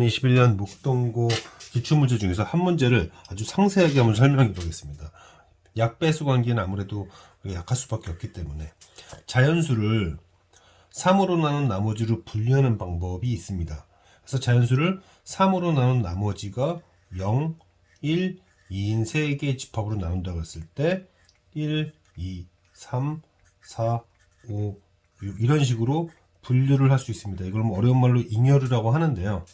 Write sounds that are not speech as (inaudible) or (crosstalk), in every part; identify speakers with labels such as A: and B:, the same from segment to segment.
A: 2021년 목동고 기출문제 중에서 한 문제를 아주 상세하게 한번 설명해 보겠습니다. 약배수 관계는 아무래도 약할 수밖에 없기 때문에 자연수를 3으로 나눈 나머지로 분류하는 방법이 있습니다. 그래서 자연수를 3으로 나눈 나머지가 0, 1, 2인 3개의 집합으로 나눈다고 했을 때 1, 2, 3, 4, 5, 6 이런 식으로 분류를 할 수 있습니다. 이걸 뭐 어려운 말로 잉여류라고 하는데요.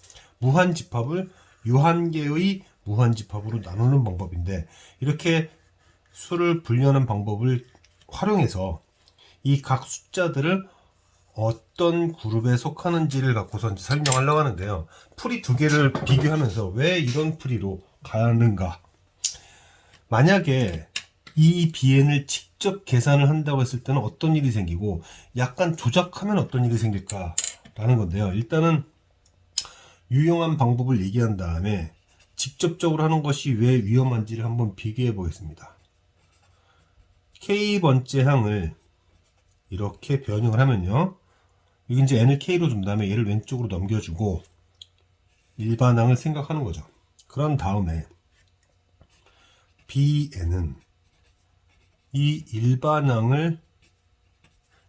A: 무한 집합을 유한계의 무한 집합으로 나누는 방법인데 이렇게 수를 분류하는 방법을 활용해서 이 각 숫자들을 어떤 그룹에 속하는지를 갖고서 설명하려고 하는데요. 풀이 두 개를 비교하면서 왜 이런 풀이로 가는가? 만약에 이 비엔을 직접 계산을 한다고 했을 때는 어떤 일이 생기고 약간 조작하면 어떤 일이 생길까라는 건데요. 일단은 유용한 방법을 얘기한 다음에 직접적으로 하는 것이 왜 위험한지를 한번 비교해 보겠습니다. K번째 항을 이렇게 변형을 하면요. 여기 이제 n을 k로 준 다음에 얘를 왼쪽으로 넘겨주고 일반항을 생각하는 거죠. 그런 다음에 bn은 이 일반항을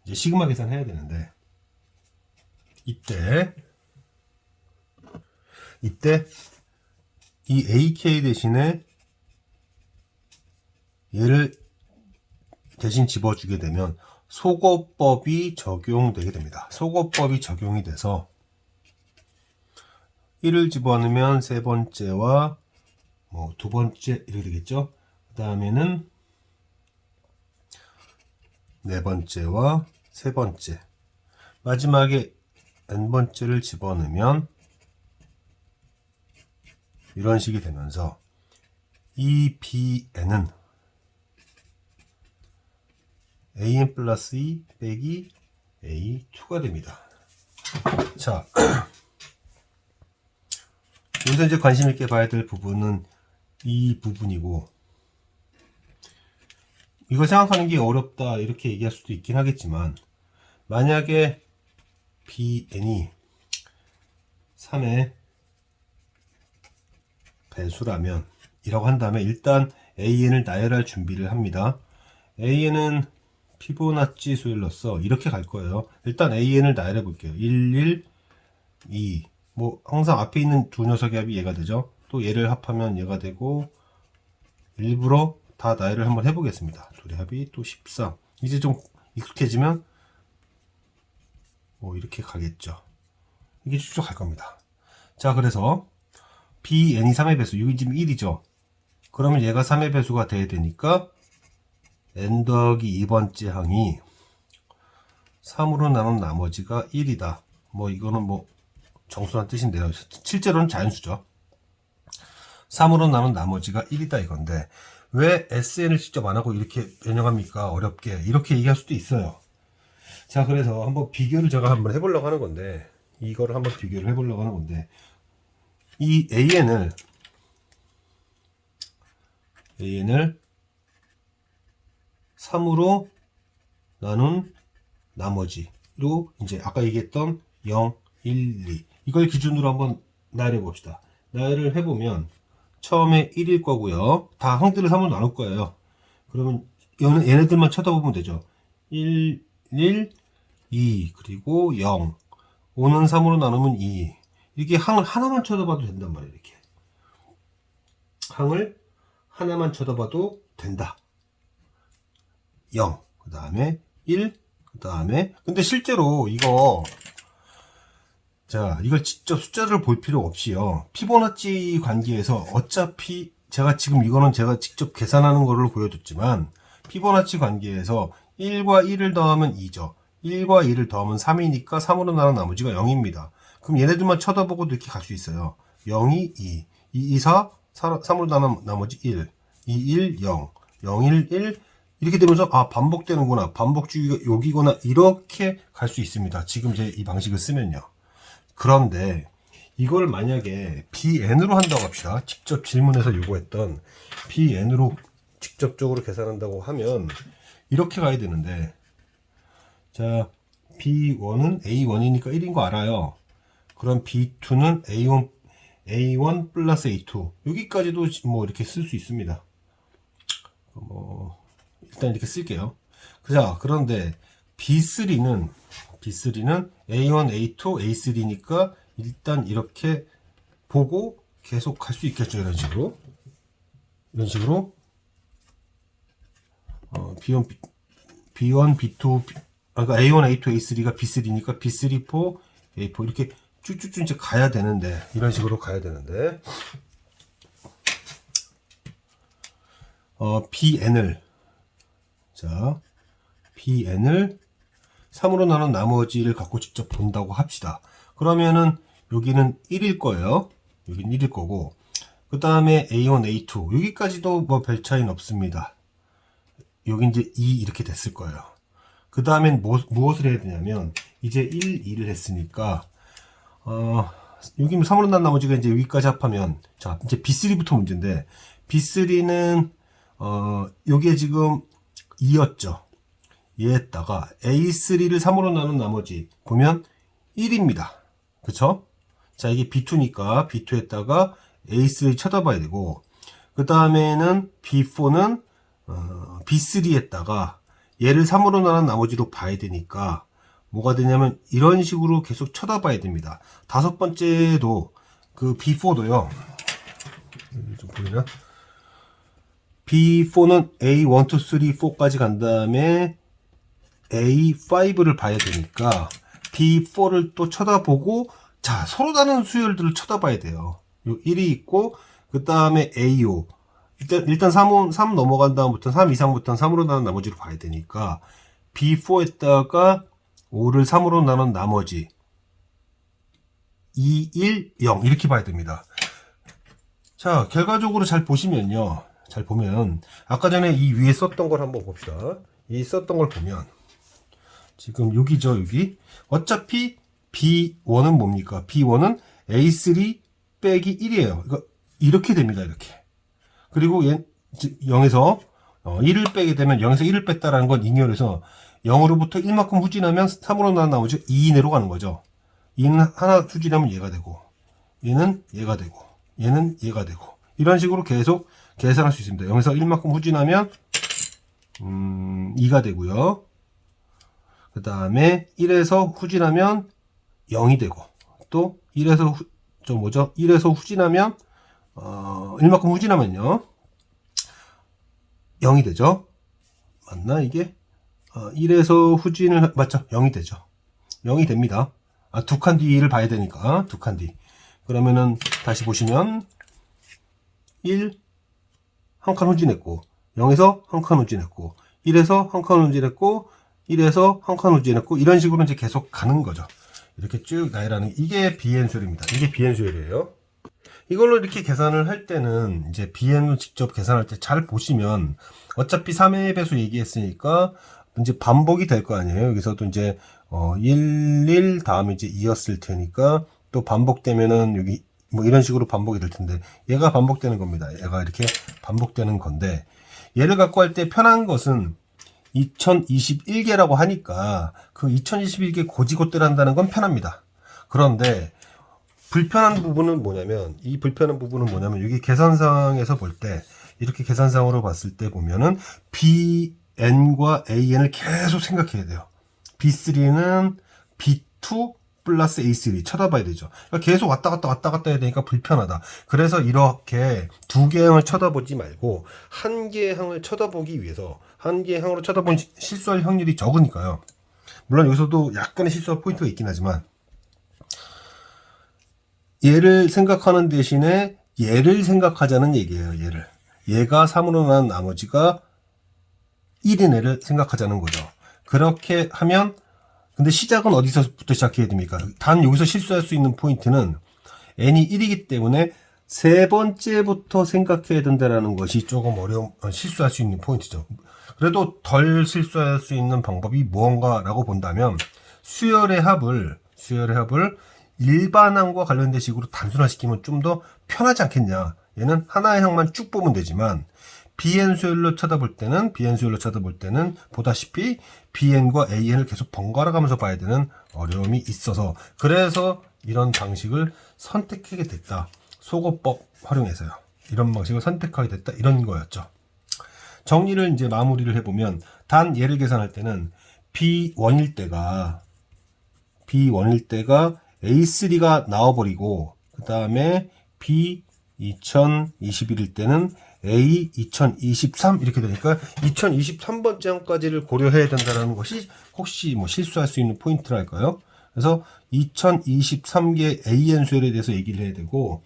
A: 이제 시그마 계산해야 되는데 이때 이때 이 AK 대신에 얘를 대신 집어주게 되면 소거법이 적용되게 됩니다. 소거법이 적용이 돼서 1을 집어넣으면 세 번째와 뭐 두 번째 이렇게 되겠죠. 그 다음에는 네 번째와 세 번째 마지막에 n 번째를 집어넣으면 이런 식이 되면서 이 bn은 an 플러스 2 빼기 a2가 됩니다. 자, (clears throat) 여기서 이제 관심 있게 봐야 될 부분은 이 부분이고, 이걸 생각하는 게 어렵다 이렇게 얘기할 수도 있긴 하겠지만, 만약에 bn이 3의 배수라면 이라고 한 다음에 일단 an을 나열할 준비를 합니다. an은 피보나치 수일로서 이렇게 갈 거예요. 일단 an을 나열해 볼게요. 1, 1, 2. 뭐 항상 앞에 있는 두 녀석의 합이 얘가 되죠. 또 얘를 합하면 얘가 되고 일부러 다 나열을 한번 해보겠습니다. 둘의 합이 또 13. 이제 좀 익숙해지면 뭐 이렇게 가겠죠. 이게 쭉갈 겁니다. 자 그래서 bn이 3의 배수, 여기 지금 1이죠. 그러면 얘가 3의 배수가 돼야 되니까 n 더하기 2번째 항이 3으로 나눈 나머지가 1이다. 뭐 이거는 뭐 정수한 뜻인데요. 실제로는 자연수죠. 3으로 나눈 나머지가 1이다 이건데 왜 SN을 직접 안 하고 이렇게 변형합니까? 어렵게 이렇게 얘기할 수도 있어요. 자 그래서 한번 비교를 제가 한번 해보려고 하는 건데 이거를 한번 비교를 해보려고 하는 건데 이 AN을 AN을 3으로 나눈 나머지로 이제 아까 얘기했던 0, 1, 2 이걸 기준으로 한번 나열해 봅시다. 나열을 해보면 처음에 1일 거고요. 다 항들을 3으로 나눌 거예요. 그러면 얘네들만 쳐다보면 되죠. 1, 1, 2 그리고 0 5는 3으로 나누면 2 이렇게 항을 하나만 쳐다봐도 된단 말이에요. 이렇게 항을 하나만 쳐다봐도 된다. 0, 그 다음에 1, 그 다음에 근데 실제로 이거 자 이걸 직접 숫자를 볼 필요 없이요 피보나치 관계에서 어차피 제가 지금 이거는 제가 직접 계산하는 거를 보여줬지만 피보나치 관계에서 1과 1을 더하면 2죠 1과 2를 더하면 3이니까 3으로 나눈 나머지가 0입니다 그럼 얘네들만 쳐다보고도 이렇게 갈 수 있어요. 0이 2 2, 2, 4 3으로 나눈 나머지 1 2, 1, 0 0, 1, 1 이렇게 되면서 아 반복되는구나. 반복주의가 여기구나 이렇게 갈 수 있습니다. 지금 이제 이 방식을 쓰면요. 그런데 이걸 만약에 bn으로 한다고 합시다. 직접 질문에서 요구했던 bn으로 직접적으로 계산한다고 하면 이렇게 가야 되는데 자 b1은 a1이니까 1인 거 알아요 그럼 b2는 a1 A1 플러스 A2 여기까지도 뭐 이렇게 쓸 수 있습니다. 뭐 일단 이렇게 쓸게요. 자 그런데 B3는 B3는 A1, A2, A3니까 일단 이렇게 보고 계속 갈 수 있겠죠 이런 식으로 이런 식으로 어, B1, B, 1 B2, B, 아, 그러니까 A1, A2, A3가 B3니까 B3, 4, A4 이렇게 쭉쭉쭉 이제 가야 되는데 이런 식으로 가야 되는데 어, BN을 자 BN을 3으로 나눈 나머지를 갖고 직접 본다고 합시다. 그러면은 여기는 1일 거예요. 여기는 1일 거고 그 다음에 A1, A2 여기까지도 뭐 별 차이는 없습니다. 여기 이제 2 이렇게 됐을 거예요. 그 다음엔 뭐, 무엇을 해야 되냐면 이제 1, 2를 했으니까 어, 여기 3으로 난 나머지가 이제 여기까지 합하면 자 이제 B3부터 문제인데 B3는 어, 요게 지금 2였죠. 얘에다가 A3를 3으로 나눈 나머지 보면 1입니다. 그쵸? 자, 이게 B2니까 B2에다가 A3 쳐다봐야 되고, 그 다음에는 B4는 어, B3에다가 얘를 3으로 나눈 나머지로 봐야 되니까 뭐가 되냐면 이런 식으로 계속 쳐다봐야 됩니다. 다섯 번째도 그 B4도요. 좀 보이나? B4는 A1, 2, 3, 4까지 간 다음에 A5를 봐야 되니까 B4를 또 쳐다보고 자 서로 다른 수열들을 쳐다봐야 돼요. 요 1이 있고 그 다음에 A5 일단 일단 3, 3 넘어간 다음부터 3 이상부터는 3으로 나눈 나머지로 봐야 되니까 B4에다가 5를 3으로 나눈 나머지 2, 1, 0 이렇게 봐야 됩니다. 자 결과적으로 잘 보시면요. 잘 보면 아까 전에 이 위에 썼던 걸 한번 봅시다. 이 썼던 걸 보면 지금 여기죠 여기 어차피 B1은 뭡니까 B1은 A3 빼기 1이에요 이거 이렇게 됩니다 이렇게 그리고 얘 0에서 1을 빼게 되면 0에서 1을 뺐다라는 건 잉여에서 0으로부터 1만큼 후진하면 3으로 나온 나머지 2 이내로 가는 거죠. 2는 하나 후진하면 얘가 되고 얘는 얘가 되고 얘는 얘가 되고. 이런 식으로 계속 계산할 수 있습니다. 0에서 1만큼 후진하면 음, 2가 되고요. 그 다음에 1에서 후진하면 0이 되고 또 1에서 후, 저 뭐죠? 1에서 후진하면 어, 1만큼 후진하면요. 0이 되죠. 맞나 이게? 어, 1에서 후진을 맞죠? 0이 되죠 0이 됩니다 아, 두 칸 뒤를 봐야 되니까 두 칸 뒤 그러면은 다시 보시면 1 한 칸 후진했고 0에서 한 칸 후진했고 1에서 한 칸 후진했고 1에서 한 칸 후진했고 이런 식으로 이제 계속 가는 거죠. 이렇게 쭉 나열하는 이게 비엔수열입니다. 이게 비엔수열이에요. 이걸로 이렇게 계산을 할 때는 이제 비엔을 직접 계산할 때 잘 보시면 어차피 3의 배수 얘기했으니까 이제 반복이 될 거 아니에요. 여기서도 이제 어 1, 1 다음에 이제 2였을 테니까 또 반복되면은 여기 뭐 이런 식으로 반복이 될 텐데 얘가 반복되는 겁니다. 얘가 이렇게 반복되는 건데 얘를 갖고 할 때 편한 것은 2021개라고 하니까 그 2021개 고지고대로 한다는 건 편합니다. 그런데 불편한 부분은 뭐냐면 이 불편한 부분은 뭐냐면 여기 계산상에서 볼 때 이렇게 계산상으로 봤을 때 보면은 BN과 AN을 계속 생각해야 돼요. B3는 B2 플러스 A3 쳐다봐야 되죠. 그러니까 계속 왔다 갔다 왔다 갔다 해야 되니까 불편하다. 그래서 이렇게 두 개의 항을 쳐다보지 말고 한 개의 항을 쳐다보기 위해서 한 개의 항으로 쳐다본 시- 실수할 확률이 적으니까요. 물론 여기서도 약간의 실수할 포인트가 있긴 하지만 얘를 생각하는 대신에 얘를 생각하자는 얘기예요. 얘를. 얘가 3으로 난 나머지가 1인 애를 생각하자는 거죠. 그렇게 하면 근데 시작은 어디서부터 시작해야 됩니까? 단 여기서 실수할 수 있는 포인트는 n이 1이기 때문에 세 번째부터 생각해야 된다라는 것이 조금 어려운 어, 실수할 수 있는 포인트죠. 그래도 덜 실수할 수 있는 방법이 무언가라고 본다면 수열의 합을 수열의 합을 일반항과 관련된 식으로 단순화시키면 좀 더 편하지 않겠냐. 얘는 하나의 항만 쭉 보면 되지만 수열로 쳐다볼 때는 수열로 쳐다볼 때는 보다시피 bn과 an을 계속 번갈아 가면서 봐야 되는 어려움이 있어서 그래서 이런 방식을 선택하게 됐다. 소거법 활용해서요. 이런 방식을 선택하게 됐다. 이런 거였죠. 정리를 이제 마무리를 해보면 단 얘를 계산할 때는 B1일 때가 B1일 때가 A3가 나와버리고 그 다음에 B2021일 때는 A2023 이렇게 되니까 2023번째 항까지를 고려해야 된다는 것이 혹시 뭐 실수할 수 있는 포인트랄까요? 그래서 2023개 AN 수열에 대해서 얘기를 해야 되고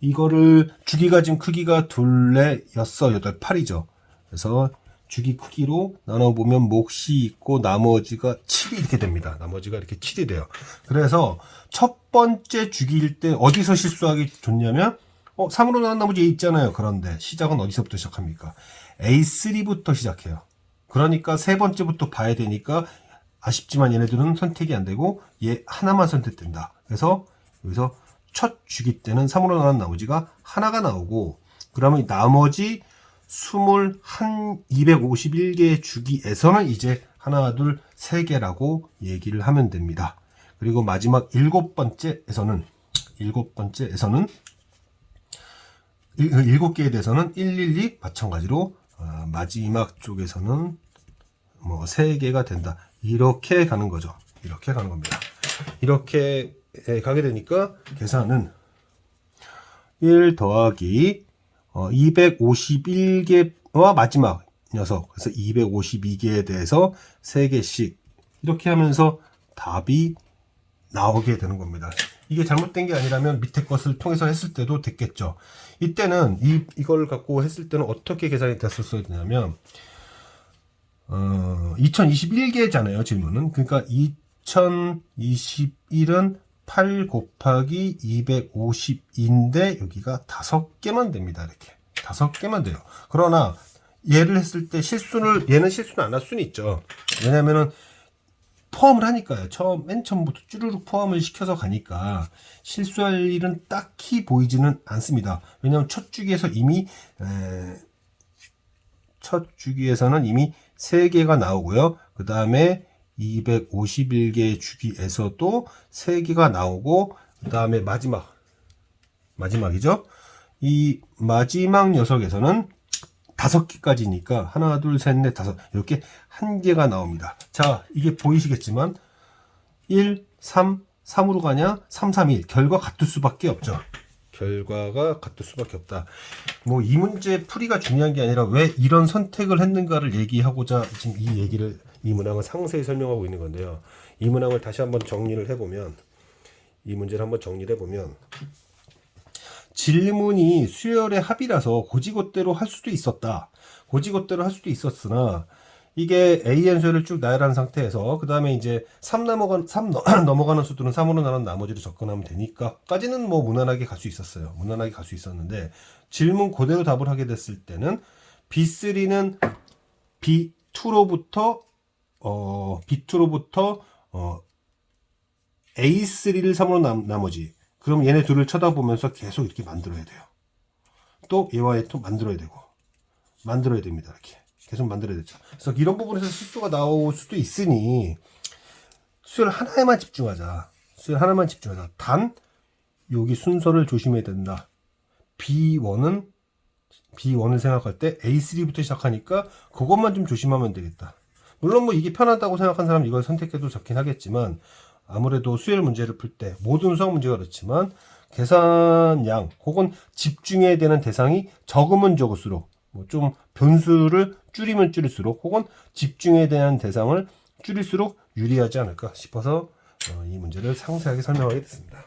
A: 이거를 주기가 지금 크기가 둘레 여섯 여덟 팔이죠. 그래서 주기 크기로 나눠보면 몫이 있고 나머지가 7이 이렇게 됩니다. 나머지가 이렇게 7이 돼요. 그래서 첫 번째 주기일 때 어디서 실수하기 좋냐면 어, 3으로 나온 나머지 있잖아요. 그런데 시작은 어디서부터 시작합니까? A3부터 시작해요. 그러니까 세 번째부터 봐야 되니까 아쉽지만 얘네들은 선택이 안 되고 얘 하나만 선택된다. 그래서 여기서 첫 주기 때는 3으로 나온 나머지가 하나가 나오고 그러면 나머지 21, 251개의 주기에서는 이제 하나, 둘, 세 개라고 얘기를 하면 됩니다. 그리고 마지막 일곱 번째에서는 일곱 번째에서는 일- 일곱 개에 대해서는 112 마찬가지로 어, 마지막 쪽에서는 뭐 세 개가 된다. 이렇게 가는 거죠. 이렇게 가는 겁니다. 이렇게 에, 가게 되니까 계산은 1 더하기 어, 251개와 마지막 녀석 그래서 252개에 대해서 3개씩 이렇게 하면서 답이 나오게 되는 겁니다. 이게 잘못된 게 아니라면 밑에 것을 통해서 했을 때도 됐겠죠. 이때는 이, 이걸 갖고 했을 때는 어떻게 계산이 됐었어야 되냐면 어, 2021개잖아요, 질문은. 그러니까 2021은 8 곱하기 250인데 여기가 5개만 됩니다. 이렇게. 5개만 돼요. 그러나 얘를 했을 때 실수를 얘는 실수는 안 할 수는 있죠. 왜냐면은 포함을 하니까요. 처음 맨 처음부터 쭈루룩 포함을 시켜서 가니까 실수할 일은 딱히 보이지는 않습니다. 왜냐하면 첫 주기에서 이미 에, 첫 주기에서는 이미 3개가 나오고요. 그 다음에 251개의 주기에서도 3개가 나오고 그 다음에 마지막 마지막이죠. 이 마지막 녀석에서는 다섯 개까지니까 하나 둘 셋 넷 다섯 이렇게 한 개가 나옵니다. 자 이게 보이시겠지만 1, 3, 3으로 가냐 3, 3, 1 결과 같을 수밖에 없죠. 결과가 같을 수밖에 없다. 뭐 이 문제 풀이가 중요한 게 아니라 왜 이런 선택을 했는가를 얘기하고자 지금 이 얘기를 이 문항을 상세히 설명하고 있는 건데요. 이 문항을 다시 한번 정리를 해보면 이 문제를 한번 정리를 해보면 질문이 수열의 합이라서 고지고대로 할 수도 있었다. 고지고대로 할 수도 있었으나 이게 AN 수열을 쭉 나열한 상태에서 그 다음에 이제 3 넘어간 3 (clears throat) 넘어가는 수들은 3으로 나눈 나머지를 접근하면 되니까까지는 뭐 무난하게 갈 수 있었어요. 무난하게 갈 수 있었는데 질문 그대로 답을 하게 됐을 때는 B3는 B2로부터 어 B2로부터 어 A3를 3으로 남, 나머지 그럼 얘네 둘을 쳐다보면서 계속 이렇게 만들어야 돼요. 또 얘와 얘또 만들어야 되고 만들어야 됩니다. 이렇게 계속 만들어야 되죠. 그래서 이런 부분에서 실수가 나올 수도 있으니 수열 하나에만 집중하자. 수열 하나만 집중하자. 단 여기 순서를 조심해야 된다. B1은 B1을 생각할 때 A3부터 시작하니까 그것만 좀 조심하면 되겠다. 물론 뭐 이게 편하다고 생각한 사람 이걸 선택해도 좋긴 하겠지만 아무래도 수열 문제를 풀 때 모든 수학 문제가 그렇지만 계산량 혹은 집중해야 되는 대상이 적으면 적을수록 뭐 좀 변수를 줄이면 줄일수록 혹은 집중해야 되는 대상을 줄일수록 유리하지 않을까 싶어서 어, 이 문제를 상세하게 설명하게 됐습니다.